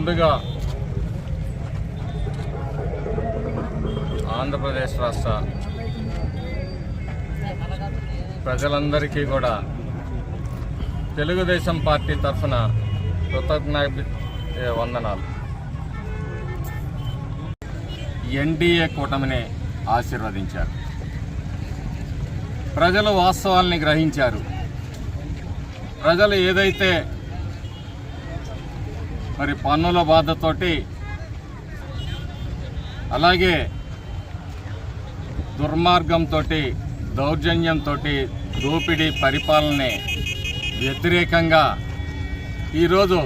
ముందుగా ఆంధ్రప్రదేశ్ రాష్ట్ర ప్రజలందరికీ కూడా తెలుగుదేశం పార్టీ తరఫున కృతజ్ఞ వందనాలు. ఎన్డీఏ కూటమిని ఆశీర్వదించారు. ప్రజలు వాస్తవాల్ని గ్రహించారు. ప్రజలు ఏదైతే మరి పన్నుల బాధతోటి అలాగే దుర్మార్గంతో దౌర్జన్యంతో దోపిడీ పరిపాలనే వ్యతిరేకంగా ఈరోజు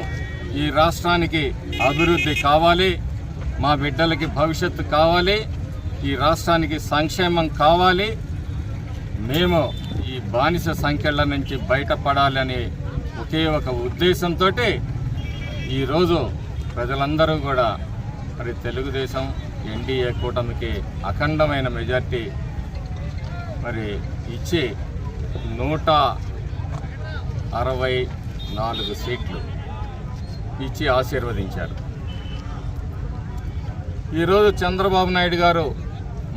ఈ రాష్ట్రానికి అభివృద్ధి కావాలి మా బిడ్డలకి భవిష్యత్తు కావాలి ఈ రాష్ట్రానికి సంక్షేమం కావాలి. మేము ఈ బానిస సంఖ్యల నుంచి బయటపడాలని ఒకే ఒక ఉద్దేశంతో ఈరోజు ప్రజలందరూ కూడా మరి తెలుగుదేశం ఎన్డీఏ కూటమికి అఖండమైన మెజార్టీ మరి ఇచ్చి నూట అరవై నాలుగు సీట్లు ఇచ్చి ఆశీర్వదించారు. ఈరోజు చంద్రబాబు నాయుడు గారు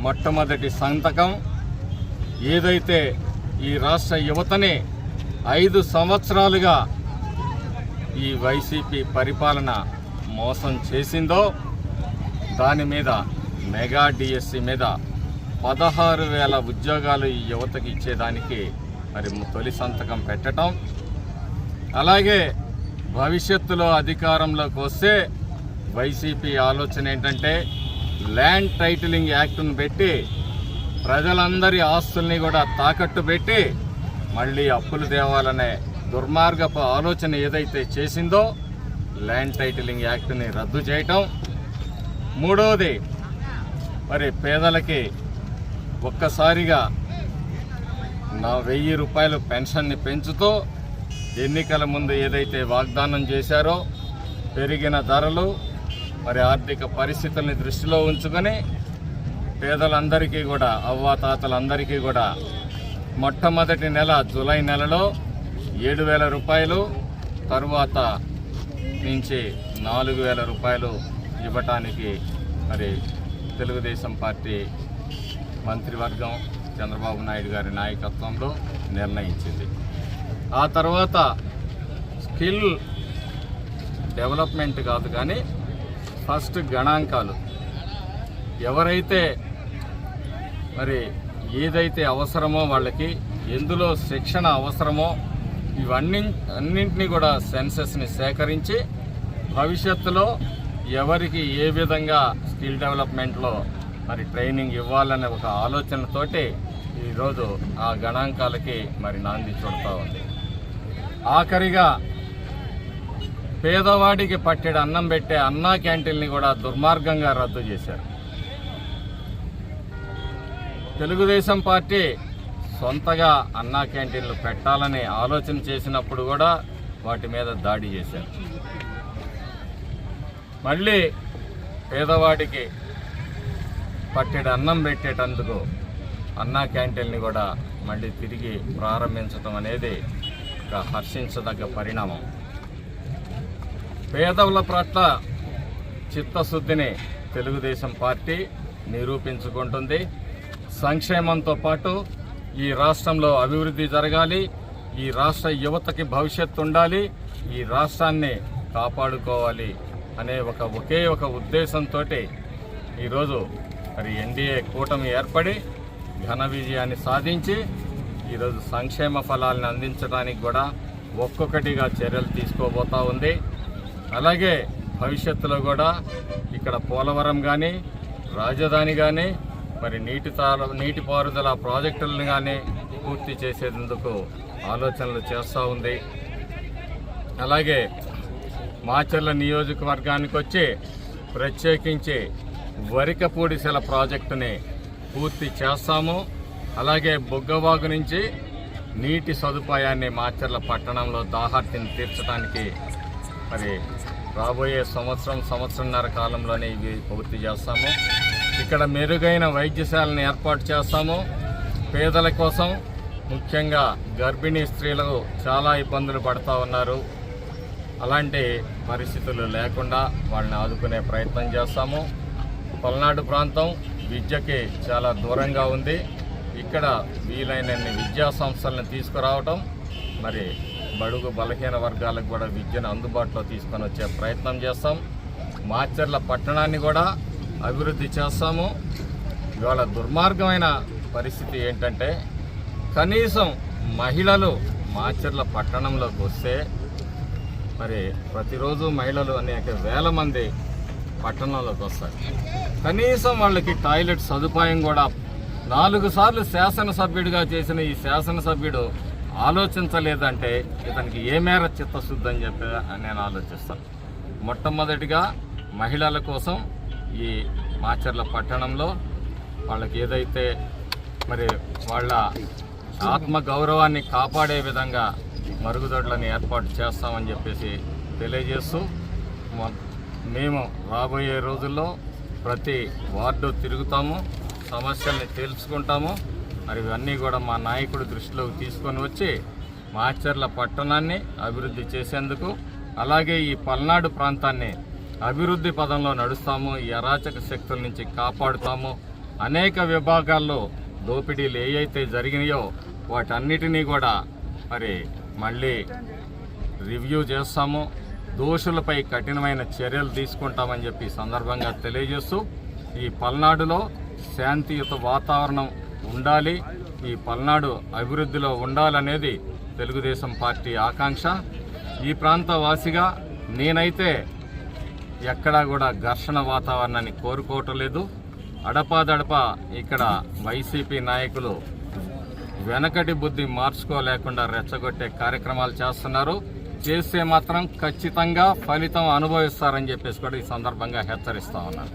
మొట్టమొదటి సంతకం. ఏదైతే ఈ రాష్ట్ర యువతని ఐదు సంవత్సరాలుగా ఈ వైసీపీ పరిపాలన మోసం చేసిందో దాని మీద మెగా డిఎస్సి మీద పదహారు వేల ఉద్యోగాలు ఈ యువతకి ఇచ్చేదానికి మరి తొలి సంతకం పెట్టడం అలాగే భవిష్యత్తులో అధికారంలోకి వస్తే వైసీపీ ఆలోచన ఏంటంటే ల్యాండ్ టైటిలింగ్ యాక్ట్ను పెట్టి ప్రజలందరి ఆస్తుల్ని కూడా తాకట్టు పెట్టి మళ్ళీ అప్పులు తేవాలనే దుర్మార్గపు ఆలోచన ఏదైతే చేసిందో ల్యాండ్ టైటిలింగ్ యాక్ట్ని రద్దు చేయటం. మూడవది మరి పేదలకి ఒక్కసారిగా నా వెయ్యి రూపాయలు పెన్షన్ని పెంచుతూ ఎన్నికల ముందు ఏదైతే వాగ్దానం చేశారో పెరిగిన ధరలు మరి ఆర్థిక పరిస్థితుల్ని దృష్టిలో ఉంచుకొని పేదలందరికీ కూడా అవ్వాతాతలందరికీ కూడా మొట్టమొదటి నెల జూలై నెలలో ఏడు వేల రూపాయలు తరువాత నుంచి నాలుగు వేల రూపాయలు ఇవ్వటానికి మరి తెలుగుదేశం పార్టీ మంత్రివర్గం చంద్రబాబు నాయుడు గారి నాయకత్వంలో నిర్ణయించింది. ఆ తర్వాత స్కిల్ డెవలప్మెంట్ కాదు కానీ ఫస్ట్ గణాంకాలు. ఎవరైతే మరి ఏదైతే అవసరమో వాళ్ళకి ఎందులో శిక్షణ అవసరమో ఇవన్నీ అన్నింటినీ కూడా సెన్సెస్ని సేకరించి భవిష్యత్తులో ఎవరికి ఏ విధంగా స్కిల్ డెవలప్మెంట్లో మరి ట్రైనింగ్ ఇవ్వాలనే ఒక ఆలోచనతోటి ఈరోజు ఆ గణాంకాలకి మరి నాంది చూడతా ఉంది. ఆఖరిగా పేదవాడికి పట్టెడు అన్నం పెట్టే అన్నా క్యాంటీన్ని కూడా దుర్మార్గంగా రద్దు చేశారు. తెలుగుదేశం పార్టీ సొంతగా అన్నా క్యాంటీన్లు పెట్టాలని ఆలోచన చేసినప్పుడు కూడా వాటి మీద దాడి చేశారు. మళ్ళీ పేదవాడికి పట్టెడు అన్నం పెట్టేటందుకు అన్నా క్యాంటీన్ని కూడా మళ్ళీ తిరిగి ప్రారంభించడం అనేది ఒక హర్షించదగ్గ పరిణామం. పేదవుల పట్ల చిత్తశుద్ధిని తెలుగుదేశం పార్టీ నిరూపించుకుంటుంది. సంక్షేమంతో పాటు ఈ రాష్ట్రంలో అభివృద్ధి జరగాలి ఈ రాష్ట్ర యువతకి భవిష్యత్తు ఉండాలి ఈ రాష్ట్రాన్ని కాపాడుకోవాలి అనే ఒక ఒకే ఒక ఉద్దేశంతో ఈరోజు మరి ఎన్డీఏ కూటమి ఏర్పడి ఘన విజయాన్ని సాధించి ఈరోజు సంక్షేమ ఫలాలను అందించడానికి కూడా ఒక్కొక్కటిగా చర్యలు తీసుకోబోతూ ఉంది. అలాగే భవిష్యత్తులో కూడా ఇక్కడ పోలవరం కానీ రాజధాని కానీ మరి నీటి తార నీటిపారుదల ప్రాజెక్టులను కానీ పూర్తి చేసేందుకు ఆలోచనలు చేస్తూ ఉంది. అలాగే మాచర్ల నియోజకవర్గానికి వచ్చి ప్రత్యేకించి వరికపూడిసెల ప్రాజెక్టుని పూర్తి చేస్తాము. అలాగే బుగ్గవాగు నుంచి నీటి సదుపాయాన్ని మాచర్ల పట్టణంలో దాహార్తిని తీర్చడానికి మరి రాబోయే సంవత్సరం సంవత్సరంన్నర కాలంలోనే ఇవి పూర్తి చేస్తాము. ఇక్కడ మెరుగైన వైద్యశాలను ఏర్పాటు చేస్తాము. పేదల కోసం ముఖ్యంగా గర్భిణీ స్త్రీలకు చాలా ఇబ్బందులు పడుతూ ఉన్నారు. అలాంటి పరిస్థితులు లేకుండా వాళ్ళని ఆదుకునే ప్రయత్నం చేస్తాము. పల్నాడు ప్రాంతం విద్యకి చాలా దూరంగా ఉంది. ఇక్కడ వీలైనన్ని విద్యా సంస్థలను తీసుకురావటం మరి బడుగు బలహీన వర్గాలకు కూడా విద్యను అందుబాటులో తీసుకొని వచ్చే ప్రయత్నం చేస్తాం. మాచర్ల పట్టణాన్ని కూడా అభివృద్ధి చేస్తాము. ఇవాళ దుర్మార్గమైన పరిస్థితి ఏంటంటే కనీసం మహిళలు మాచర్ల పట్టణంలోకి వస్తే మరి ప్రతిరోజు మహిళలు అనేక వేల మంది పట్టణంలోకి వస్తారు. కనీసం వాళ్ళకి టాయిలెట్ సదుపాయం కూడా నాలుగు సార్లు శాసనసభ్యుడిగా చేసిన ఈ శాసనసభ్యుడు ఆలోచించలేదంటే ఇతనికి ఏ మేర చిత్తశుద్ధి అని చెప్పి నేను ఆలోచిస్తాను. మొట్టమొదటిగా మహిళల కోసం ఈ మాచర్ల పట్టణంలో వాళ్ళకి ఏదైతే మరి వాళ్ళ ఆత్మ గౌరవాన్ని కాపాడే విధంగా మరుగుదొడ్లను ఏర్పాటు చేస్తామని చెప్పేసి తెలియజేస్తూ మేము రాబోయే రోజుల్లో ప్రతి వార్డు తిరుగుతాము సమస్యల్ని తెలుసుకుంటాము. మరి ఇవన్నీ కూడా మా నాయకుడి దృష్టిలోకి తీసుకొని వచ్చి మాచర్ల పట్టణాన్ని అభివృద్ధి చేసేందుకు అలాగే ఈ పల్నాడు ప్రాంతాన్ని అభివృద్ధి పదంలో నడుస్తాము ఈ అరాచక శక్తుల నుంచి కాపాడుతాము. అనేక విభాగాల్లో దోపిడీలు ఏవైతే జరిగినాయో వాటన్నిటినీ కూడా మరి మళ్ళీ రివ్యూ చేస్తాము. దోషులపై కఠినమైన చర్యలు తీసుకుంటామని చెప్పి సందర్భంగా తెలియజేస్తూ ఈ పల్నాడులో శాంతియుత వాతావరణం ఉండాలి ఈ పల్నాడు అభివృద్ధిలో ఉండాలనేది తెలుగుదేశం పార్టీ ఆకాంక్ష. ఈ ప్రాంత వాసిగా నేనైతే ఎక్కడా కూడా ఘర్షణ వాతావరణాన్ని కోరుకోవటం లేదు. అడపాదడప ఇక్కడ వైసీపీ నాయకులు వెనకటి బుద్ధి మార్చుకోలేకుండా రెచ్చగొట్టే కార్యక్రమాలు చేస్తున్నారు. చేస్తే మాత్రం ఖచ్చితంగా ఫలితం అనుభవిస్తారని చెప్పేసి కూడా ఈ సందర్భంగా హెచ్చరిస్తా ఉన్నాను.